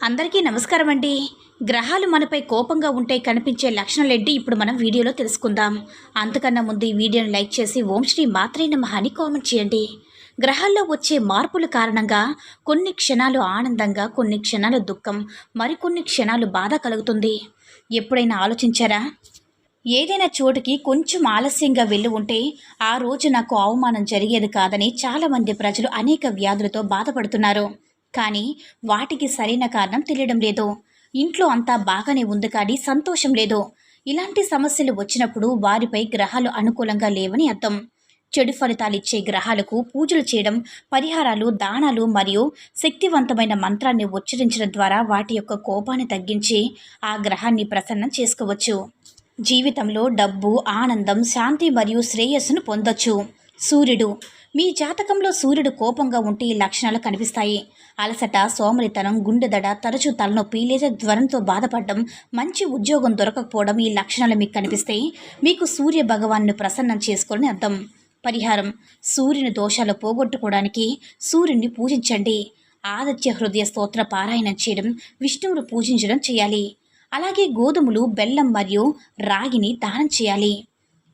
అందరికీ నమస్కారం అండి. గ్రహాలు మనపై కోపంగా ఉంటే కనిపించే లక్షణాలేంటి ఇప్పుడు మనం వీడియోలో తెలుసుకుందాం. అంతకన్నా ముందు ఈ వీడియోని లైక్ చేసి ఓం శ్రీ మాత్రే నమః అని కామెంట్ చేయండి. గ్రహాల్లో వచ్చే మార్పుల కారణంగా కొన్ని క్షణాలు ఆనందంగా కొన్ని క్షణాలు దుఃఖం మరికొన్ని క్షణాలు బాధ కలుగుతుంది. ఎప్పుడైనా ఆలోచించారా? ఏదైనా చోటుకి కొంచెం ఆలస్యంగా వెళ్ళి ఉంటే ఆ రోజు నాకు అవమానం జరిగేది కాదని చాలామంది ప్రజలు అనేక వ్యాధులతో బాధపడుతున్నారు. కానీ వాటికి సరైన కారణం తెలియడం లేదు. ఇంట్లో అంతా బాగానే ఉంది కానీ సంతోషం లేదు. ఇలాంటి సమస్యలు వచ్చినప్పుడు వారిపై గ్రహాలు అనుకూలంగా లేవని అర్థం. చెడు ఫలితాలు ఇచ్చే గ్రహాలకు పూజలు చేయడం పరిహారాలు దానాలు మరియు శక్తివంతమైన మంత్రాన్ని ఉచ్చరించడం ద్వారా వాటి యొక్క కోపాన్ని తగ్గించి ఆ గ్రహాన్ని ప్రసన్నం చేసుకోవచ్చు. జీవితంలో డబ్బు ఆనందం శాంతి మరియు శ్రేయస్సును పొందొచ్చు. సూర్యుడు మీ జాతకంలో సూర్యుడు కోపంగా ఉంటే ఈ లక్షణాలు కనిపిస్తాయి. అలసట సోమరితనం గుండెదడ తరచూ తలనొప్పి లేదా జ్వరంతో బాధపడడం మంచి ఉద్యోగం దొరకకపోవడం ఈ లక్షణాలు మీకు కనిపిస్తాయి. మీకు సూర్య భగవాన్ను ప్రసన్నం చేసుకోవాలని అర్థం. పరిహారం. సూర్యుని దోషాలు పోగొట్టుకోవడానికి సూర్యుని పూజించండి. ఆదిత్య హృదయ స్తోత్ర పారాయణం చేయడం విష్ణువును పూజించడం చేయాలి. అలాగే గోధుమలు బెల్లం మరియు రాగిని దానం చేయాలి.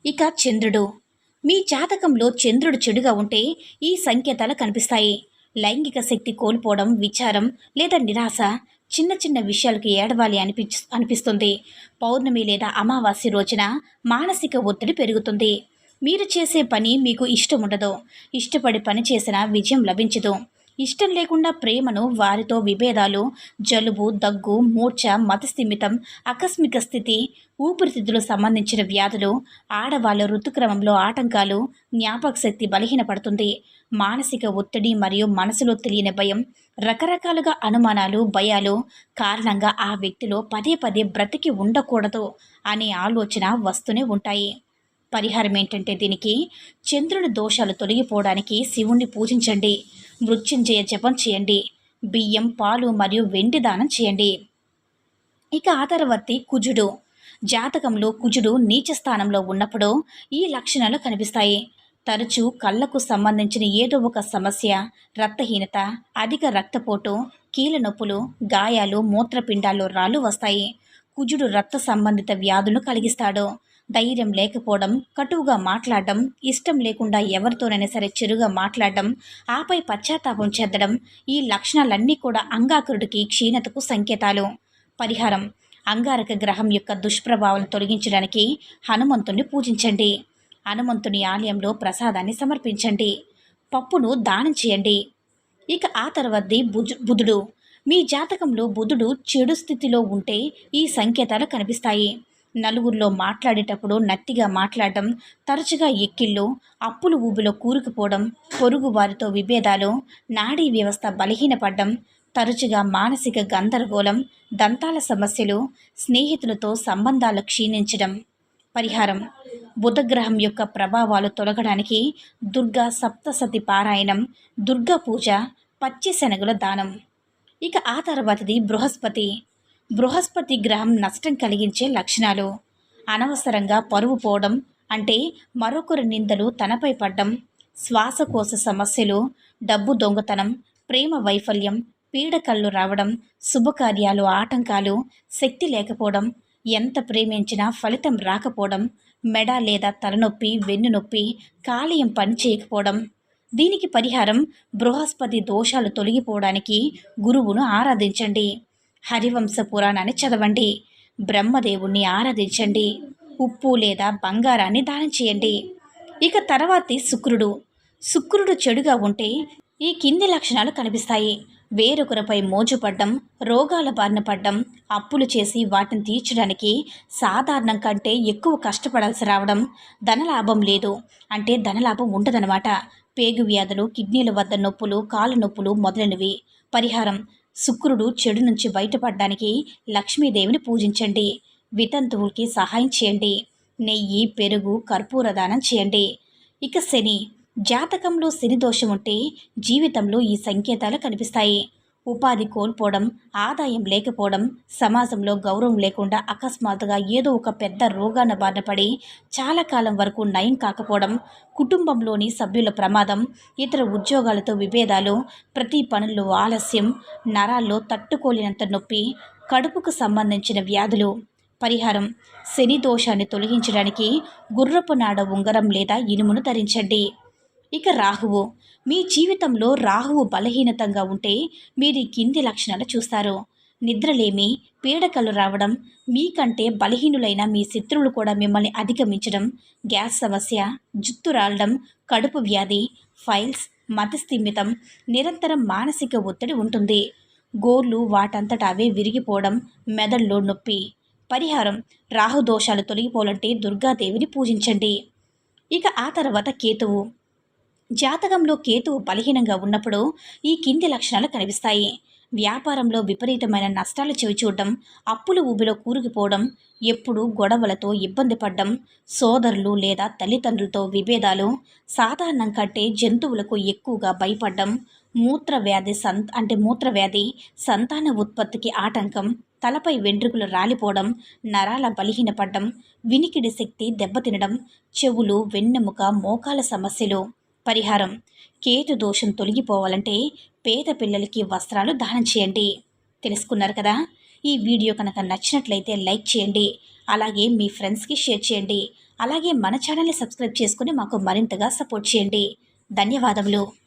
ఇక చంద్రుడు. మీ జాతకంలో చంద్రుడు చెడుగా ఉంటే ఈ సంకేతాలు కనిపిస్తాయి. లైంగిక శక్తి కోల్పోవడం విచారం లేదా నిరాశ చిన్న చిన్న విషయాలకు ఏడవాలి అనిపి అనిపిస్తుంది. పౌర్ణమి లేదా అమావాస్య రోజున మానసిక ఒత్తిడి పెరుగుతుంది. మీరు చేసే పని మీకు ఇష్టం ఉండదు. ఇష్టపడి పని చేసినా విజయం లభించదు. ఇష్టం లేకుండా ప్రేమను వారితో విభేదాలు జలుబు దగ్గు మూర్ఛ మతస్థిమితం ఆకస్మిక స్థితి ఊపిరితిత్తులకు సంబంధించిన వ్యాధులు ఆడవాళ్ళ ఋతుక్రమంలో ఆటంకాలు జ్ఞాపక శక్తి బలహీనపడుతుంది. మానసిక ఒత్తిడి మరియు మనసులో తెలియని భయం రకరకాలుగా అనుమానాలు భయాలు కారణంగా ఆ వ్యక్తిలో పదే పదే బ్రతికి ఉండకూడదు అనే ఆలోచన వస్తూనే ఉంటాయి. పరిహారం ఏంటంటే దీనికి చంద్రుని దోషాలు తొలగిపోవడానికి శివుణ్ణి పూజించండి మృత్యుంజయ జపం చేయండి బియ్యం పాలు మరియు వెండి దానం చేయండి. ఇక ఆ తర్వాతి కుజుడు. జాతకంలో కుజుడు నీచ స్థానంలో ఉన్నప్పుడు ఈ లక్షణాలు కనిపిస్తాయి. తరచూ కళ్ళకు సంబంధించిన ఏదో ఒక సమస్య రక్తహీనత అధిక రక్తపోటు కీళ్ళ నొప్పులు గాయాలు మూత్రపిండాల్లో రాళ్ళు వస్తాయి. కుజుడు రక్త సంబంధిత వ్యాధులను కలిగిస్తాడు. ధైర్యం లేకపోవడం కటువుగా మాట్లాడడం ఇష్టం లేకుండా ఎవరితోనైనా సరే చెరుగా మాట్లాడడం ఆపై పశ్చాత్తాపం చెందడం ఈ లక్షణాలన్నీ కూడా అంగాకరుడికి క్షీణతకు సంకేతాలు. పరిహారం. అంగారక గ్రహం యొక్క దుష్ప్రభావం తొలగించడానికి హనుమంతుణ్ణి పూజించండి. హనుమంతుని ఆలయంలో ప్రసాదాన్ని సమర్పించండి. పప్పును దానం చేయండి. ఇక ఆ తర్వాతది బుజు బుధుడు. మీ జాతకంలో బుధుడు చెడు స్థితిలో ఉంటే ఈ సంకేతాలు కనిపిస్తాయి. నలుగురిలో మాట్లాడేటప్పుడు నత్తిగా మాట్లాడటం తరచుగా ఎక్కిళ్ళు అప్పులు ఊబిలో కూరుకుపోవడం పొరుగు వారితో విభేదాలు నాడీ వ్యవస్థ బలహీనపడడం తరచుగా మానసిక గందరగోళం దంతాల సమస్యలు స్నేహితులతో సంబంధాలు క్షీణించడం. పరిహారం. బుధగ్రహం యొక్క ప్రభావాలు తొలగడానికి దుర్గా సప్తసతి పారాయణం దుర్గా పూజ పచ్చి శనగల దానం. ఇక ఆ తర్వాతది బృహస్పతి. బృహస్పతి గ్రహం నష్టం కలిగించే లక్షణాలు. అనవసరంగా పరువు పోవడం అంటే మరొకరి నిందలు తనపై పడ్డం శ్వాసకోశ సమస్యలు డబ్బు దొంగతనం ప్రేమ వైఫల్యం పీడకళ్ళు రావడం శుభకార్యాలు ఆటంకాలు శక్తి లేకపోవడం ఎంత ప్రేమించినా ఫలితం రాకపోవడం మెడ లేదా తలనొప్పి వెన్నునొప్పి కాలేయం కాలయం పనిచేయకపోవడం దీనికి పరిహారం బృహస్పతి దోషాలు తొలగిపోవడానికి గురువును ఆరాధించండి. హరివంశ పురాణాన్ని చదవండి. బ్రహ్మదేవుణ్ణి ఆరాధించండి. ఉప్పు లేదా బంగారాన్ని దానం చేయండి. ఇక తర్వాతి శుక్రుడు. శుక్రుడు చెడుగా ఉంటే ఈ కింది లక్షణాలు కనిపిస్తాయి. వేరొకరిపై మోజుపడ్డం రోగాల బారిన పడ్డం అప్పులు చేసి వాటిని తీర్చడానికి సాధారణం కంటే ఎక్కువ కష్టపడాల్సి రావడం ధనలాభం లేదు. అంటే ధనలాభం ఉండదనమాట పేగు వ్యాధులు కిడ్నీల వద్ద నొప్పులు కాళ్ళ నొప్పులు మొదలైనవి. పరిహారం. శుక్రుడు చెడు నుంచి బయటపడడానికి లక్ష్మీదేవిని పూజించండి. వితంతువులకి సహాయం చేయండి. నెయ్యి పెరుగు కర్పూర దానం చేయండి. ఇక శని. జాతకంలో శని దోషం ఉంటే జీవితంలో ఈ సంకేతాలు కనిపిస్తాయి. ఉపాధి కోల్పోవడం ఆదాయం లేకపోవడం సమాజంలో గౌరవం లేకుండా అకస్మాత్తుగా ఏదో ఒక పెద్ద రోగాన బారినపడి చాలా కాలం వరకు నయం కాకపోవడం కుటుంబంలోని సభ్యుల ప్రమాదం ఇతర ఉద్యోగాలతో విభేదాలు ప్రతి పనుల్లో ఆలస్యం నరాల్లో తట్టుకోలేనంత నొప్పి కడుపుకు సంబంధించిన వ్యాధులు. పరిహారం శని దోషాన్ని తొలగించడానికి గుర్రపు నాడ ఉంగరం లేదా ఇనుమును ధరించండి. ఇక రాహువు. మీ జీవితంలో రాహువు బలహీనతంగా ఉంటే మీరు ఈ కింది లక్షణాలు చూస్తారు. నిద్రలేమి పీడకలు రావడం మీకంటే బలహీనులైన మీ శత్రువులు కూడా మిమ్మల్ని అధిగమించడం గ్యాస్ సమస్య జుత్తు రాలడం కడుపు వ్యాధి ఫైల్స్ మతస్థిమితం నిరంతరం మానసిక ఒత్తిడి ఉంటుంది. గోర్లు వాటంతట అవే విరిగిపోవడం మెదడులో నొప్పి. పరిహారం రాహు దోషాలు తొలగిపోవాలంటే దుర్గాదేవిని పూజించండి. ఇక ఆ తర్వాత కేతువు. జాతకంలో కేతువు బలహీనంగా ఉన్నప్పుడు ఈ కింది లక్షణాలు కనిపిస్తాయి. వ్యాపారంలో విపరీతమైన నష్టాలు చవిచూడడం అప్పుల ఊబిలో కూరుకుపోవడం ఎప్పుడూ గొడవలతో ఇబ్బంది పడడం సోదరులు లేదా తల్లిదండ్రులతో విభేదాలు సాధారణం కంటే జంతువులకు ఎక్కువగా భయపడడం మూత్రవ్యాధి సంత అంటే మూత్రవ్యాధి సంతాన ఉత్పత్తికి ఆటంకం తలపై వెంట్రుకలు రాలిపోవడం నరాల బలహీనపడడం వినికిడి శక్తి దెబ్బతినడం చెవులు వెన్నెముక మోకాల సమస్యలు. పరిహారం. కేతు దోషం తొలగిపోవాలంటే పేద పిల్లలకి వస్త్రాలు దానం చేయండి. తెలుసుకున్నారు కదా? ఈ వీడియో కనుక నచ్చినట్లయితే లైక్ చేయండి. అలాగే మీ ఫ్రెండ్స్కి షేర్ చేయండి. అలాగే మన ఛానల్ని సబ్స్క్రైబ్ చేసుకుని మాకు మరింతగా సపోర్ట్ చేయండి. ధన్యవాదములు.